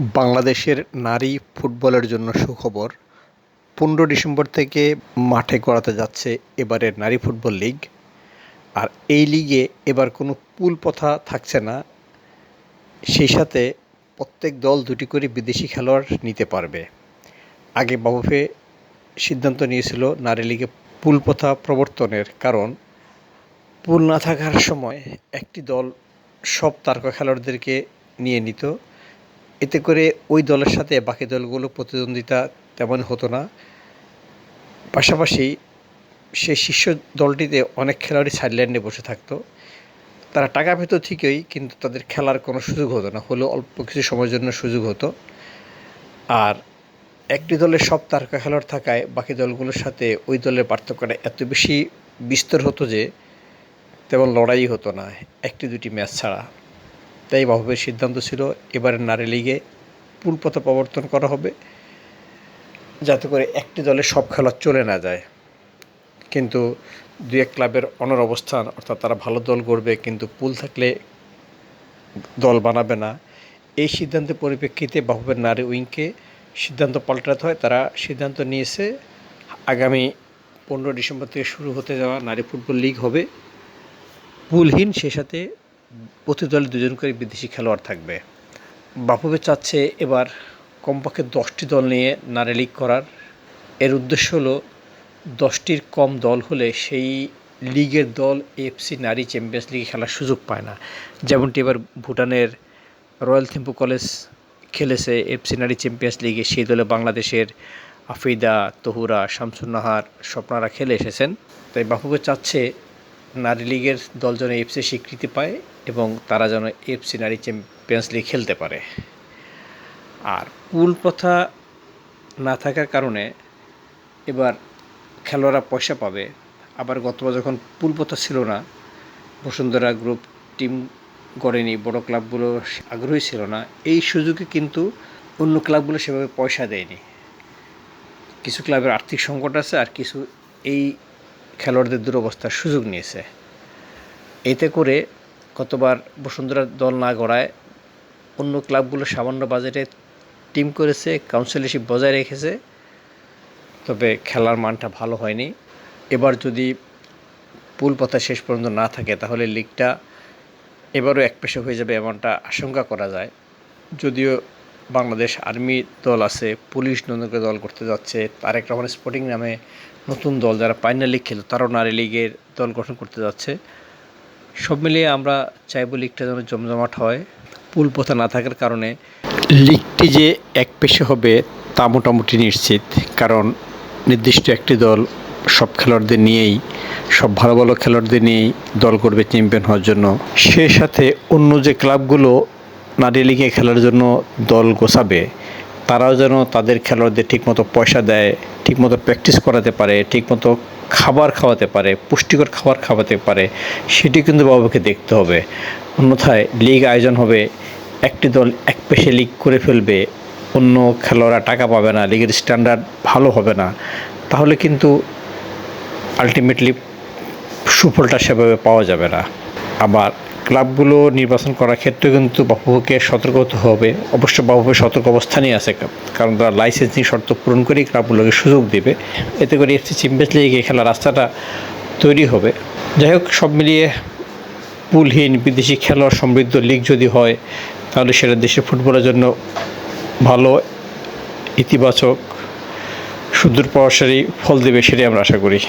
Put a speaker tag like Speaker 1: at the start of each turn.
Speaker 1: বাংলাদেশের নারী ফুটবলের জন্য সুখবর। পনেরো ডিসেম্বর থেকে মাঠে গড়াতে যাচ্ছে এবারের নারী ফুটবল লিগ। আর এই লিগে এবার কোনো পুল প্রথা থাকছে না। সেই সাথে প্রত্যেক দল দুটি করে বিদেশি খেলোয়াড় নিতে পারবে। আগে বাবুফে সিদ্ধান্ত নিয়েছিল নারী লিগে পুল প্রথা প্রবর্তনের কারণ। পুল না থাকার সময় একটি দল সব তারকা খেলোয়াড়দেরকে নিয়ে নিত। এতে করে ওই দলের সাথে বাকি দলগুলো প্রতিদ্বন্দ্বিতা তেমন হতো না। পাশাপাশি সেই শীর্ষ দলটিতে অনেক খেলোয়াড়ই সাইডলাইনে বসে থাকতো। তারা টাকা পেত ঠিকই, কিন্তু তাদের খেলার কোনো সুযোগ হতো না। হলেও অল্প কিছু সময়ের জন্য সুযোগ হতো। আর একটি দলের সব তারকা খেলোয়াড় থাকায় বাকি দলগুলোর সাথে ওই দলের পার্থক্যটা এত বেশি বিস্তর হতো যে তেমন লড়াই হতো না। একটি দুটি ম্যাচ ছাড়া। তাই বাফুফের সিদ্ধান্ত ছিল এবারের নারী লিগে পুল পথে প্রবর্তন করা হবে, যাতে করে একটি দলের সব খেলা চলে না যায়। কিন্তু দু এক ক্লাবের অনর অবস্থান, অর্থাৎ তারা ভালো দল করবে কিন্তু পুল থাকলে দল বানাবে না। এই সিদ্ধান্তের পরিপ্রেক্ষিতে বাফুফের নারী উইংকে সিদ্ধান্ত পাল্টাতে হয়। তারা সিদ্ধান্ত নিয়েছে, আগামী পনেরো ডিসেম্বর থেকে শুরু হতে যাওয়া নারী ফুটবল লিগ হবে। পুলহীন, সে সাথে প্রতি দলে দুজন করে বিদেশি খেলোয়াড় থাকবে। বাফুফে চাচ্ছে এবার কমপক্ষে দশটি দল নিয়ে নারী লিগ করার। এর উদ্দেশ্য হলো, দশটির কম দল হলে সেই লিগের দল এফসি নারী চ্যাম্পিয়ন্স লিগে খেলার সুযোগ পায় না। যেমনটি এবার ভুটানের রয়্যাল থিম্পু কলেজ খেলেছে এফসি নারী চ্যাম্পিয়ন্স লিগে সেই দলে বাংলাদেশের আফিদা তহুরা, শামসুন্নাহার স্বপ্নারা খেলে এসেছেন। তাই বাফুফে চাচ্ছে নারী লীগের দল যেন এফসি স্বীকৃতি পায় এবং তারা যেন এফসি নারী চ্যাম্পিয়ন্স লিগ খেলতে পারে। আর পুল প্রথা না থাকার কারণে এবার খেলোয়াড়রা পয়সা পাবে। আবার গতবার যখন পুল প্রথা ছিল না, বসুন্ধরা গ্রুপ টিম গড়েনি, বড় ক্লাবগুলো আগ্রহী ছিল না, এই সুযোগে কিন্তু অন্য ক্লাবগুলো সেভাবে পয়সা দেয়নি। কিছু ক্লাবের আর্থিক সংকট আছে আর কিছু এই খেলোয়াড়দের দুরবস্থার সুযোগ নিয়েছে। এতে করে কতবার বসুন্ধরা দল না গড়ায় অন্য ক্লাবগুলো সামান্য বাজেটে টিম করেছে, কাউন্সিলরশিপ বজায় রেখেছে, তবে খেলার মানটা ভালো হয়নি। এবার যদি পুল পথা শেষ পর্যন্ত না থাকে, তাহলে লিগটা এবারও এক পেশে হয়ে যাবে এমনটা আশঙ্কা করা যায়। যদিও বাংলাদেশ আর্মি দল আছে, পুলিশ নতুন দল করতে যাচ্ছে, তারেক রহমান স্পোর্টিং নামে নতুন দল যারা ফাইনাল লিগ খেলো তারাও নারী লিগের দল গঠন করতে যাচ্ছে। সব মিলিয়ে আমরা চাইব লিগটা যেন জমজমাট হয়, পুল পথা না থাকার কারণে। লিগটি যে এক পেশে হবে তা মোটামুটি নিশ্চিত, কারণ নির্দিষ্ট একটি দল সব খেলোয়াড়দের নিয়েই, সব ভালো ভালো খেলোয়াড়দের নিয়েই দল করবে চ্যাম্পিয়ন হওয়ার জন্য। সে সাথে অন্য যে ক্লাবগুলো নারী লিগে খেলার জন্য দল গোছাবে, তারাও যেন তাদের খেলোয়াড়দের ঠিকমতো পয়সা দেয়, ঠিকমতো প্র্যাকটিস করাতে পারে, ঠিকমতো খাবার খাওয়াতে পারে, পুষ্টিকর খাবার খাওয়াতে পারে, সেটি কিন্তু বাবাকে দেখতে হবে। অন্যথায় লিগ আয়োজন হবে, একটি দল এক পেশে লিগ করে ফেলবে, অন্য খেলোয়াড়রা টাকা পাবে না, লিগের স্ট্যান্ডার্ড ভালো হবে না। তাহলে কিন্তু আলটিমেটলি সুফলটা সেভাবে পাওয়া যাবে না। আবার ক্লাবগুলো নির্বাচন করার ক্ষেত্রে কিন্তু বাফুকে সতর্ক হতে হবে। অবশ্য বাফুকে সতর্ক অবস্থানেই আছে কারণ তারা লাইসেন্সিং শর্ত পূরণ করেই ক্লাবগুলোকে সুযোগ দেবে। এতে করে এফসি চ্যাম্পিয়ন্স লিগে খেলার রাস্তাটা তৈরি হবে। যাই হোক, সব মিলিয়ে পুলহীন বিদেশি খেলোয়াড় সমৃদ্ধ লিগ যদি হয়, তাহলে সেটা দেশের ফুটবলের জন্য ভালো, ইতিবাচক সুদূর প্রসারী ফল দেবে সেটাই আমরা আশা করি।